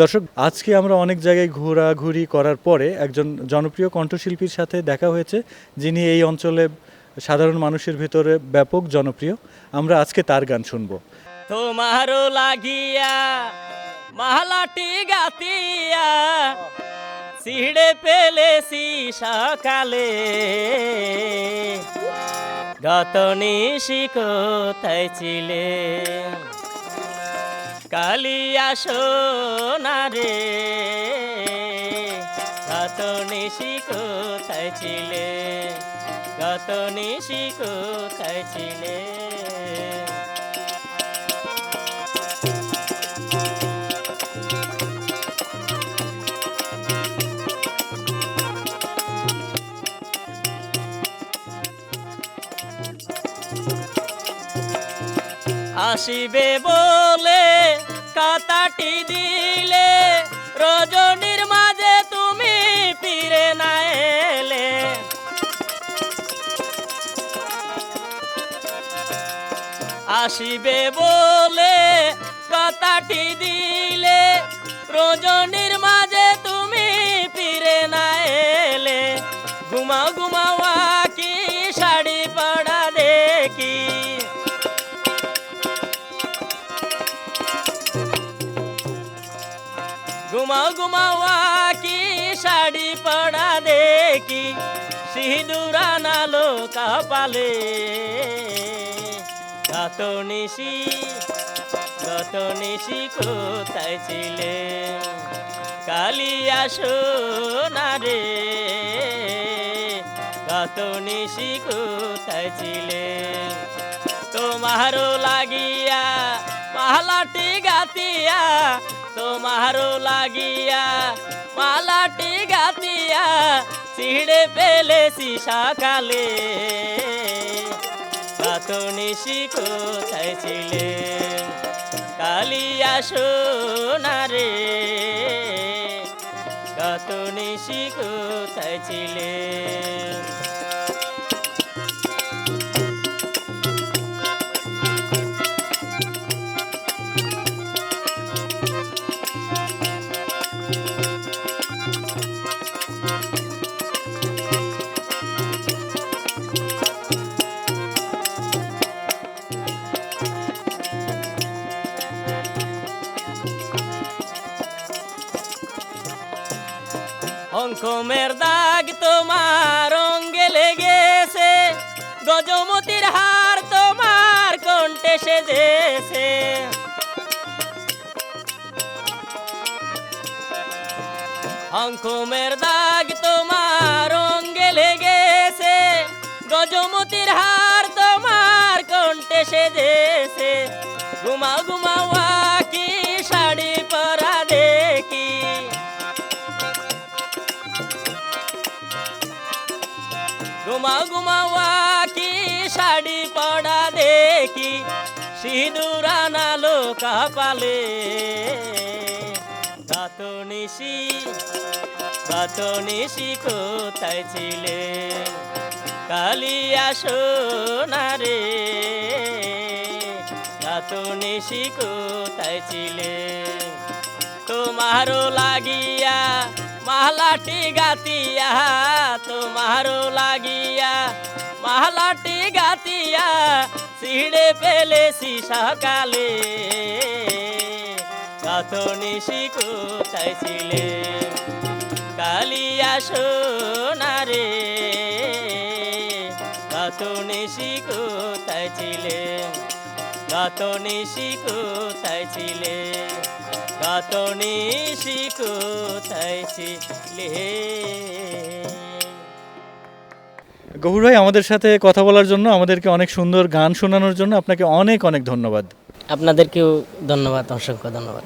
দর্শক, আজকে আমরা অনেক জায়গায় ঘোরাঘুরি করার পরে একজন জনপ্রিয় কণ্ঠশিল্পীর সাথে দেখা হয়েছে, যিনি এই অঞ্চলে সাধারণ মানুষের ভেতরে ব্যাপক জনপ্রিয়। আমরা আজকে তার গান শুনব। তোমারও লাগিয়া মালাটি গাতিয়া সিঁড়ে পেলেছি সকালে। গত কোথায় ছিলে? কালিয়া সোনা রে। গত নিশি কোথায় ছিলে? গত নিশি কোথায় ছিলে? আসিবে বলে কাতাটি দিলে, রজনীর মাঝে তুমি ফিরে না এলে। আসিবে বলে কথাটি দিলে, রজনীর মাঝে তুমি ফিরে না এলে। ঘুমাও ঘুমাও ঘুমাও ঘুমাও কি শাড়ি পড়া দেখি। সিঁদুরা নালো কাপালে। গত নিশি গত নিশি কোথায় ছিলে? কালিয়া সোনা রে। গত নিশি কোথায় ছিলে? তোমারও লাগিয়া মালাটি গাতিয়া, তোমারও লাগিয়া। মালাটি গাতিয়া, ছিঁড়ে ফেলেছি সকালে। কত নিশি কোথায় ছিলে কালিয়া সোনা রে। নিশি কোথায় ছিলে অঙ্কমের দাগ তোমার অঙ্গে লেগেছে। গজমতির হার তোমার কণ্ঠে সেজেছে। অঙ্কমের দাগ তোমার অঙ্গে লেগেছে। গজমতির হার তোমার কণ্ঠে সেজেছে। ঘুমাও ঘুমাও দেখি সিঁদুরা নালো কাপালে গাত নিশি গাত নিশি কোথায় ছিলে? কালিয়া সোনা রে গাত নিশি কোথায় ছিলে? তোমারও লাগিয়া মালাটি গাতিয়া তোমারও লাগিয়া মালাটি গাতিয়া ছিঁড়ে ফেলেছি সকালে। কত নিশি কোথায় ছিলে কালিয়া সোনা রে। কত নিশি কোথায় ছিলে গত নিশি কোথায় ছিলে গত নিশি কোথায় গহুর ভাই, আমাদের সাথে কথা বলার জন্য, আমাদেরকে অনেক সুন্দর গান শোনানোর জন্য আপনাকে অনেক অনেক ধন্যবাদ। আপনাদেরকেও ধন্যবাদ, অসংখ্য ধন্যবাদ।